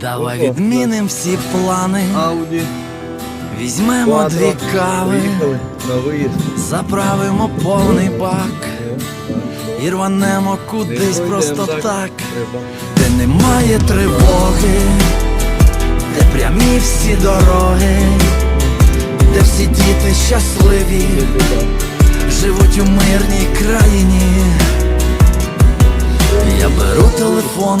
Давай Ого, відміним всі плани, Ауді. візьмемо дві кави, Поїхали на виїзд. заправимо повний бак і рванемо кудись Десь просто так, Треба. де немає тривоги, де прямі всі дороги, де всі діти щасливі, живуть у мирній країні. Я беру телефон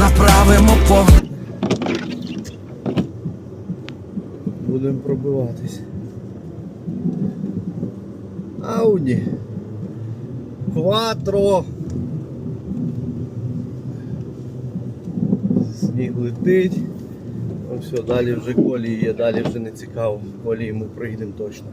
заправимо по Будемо пробиватись. Ауді. Кватро. Сніг летить. Ну все, далі вже колії є, далі вже не цікаво. Колії ми прийдемо точно.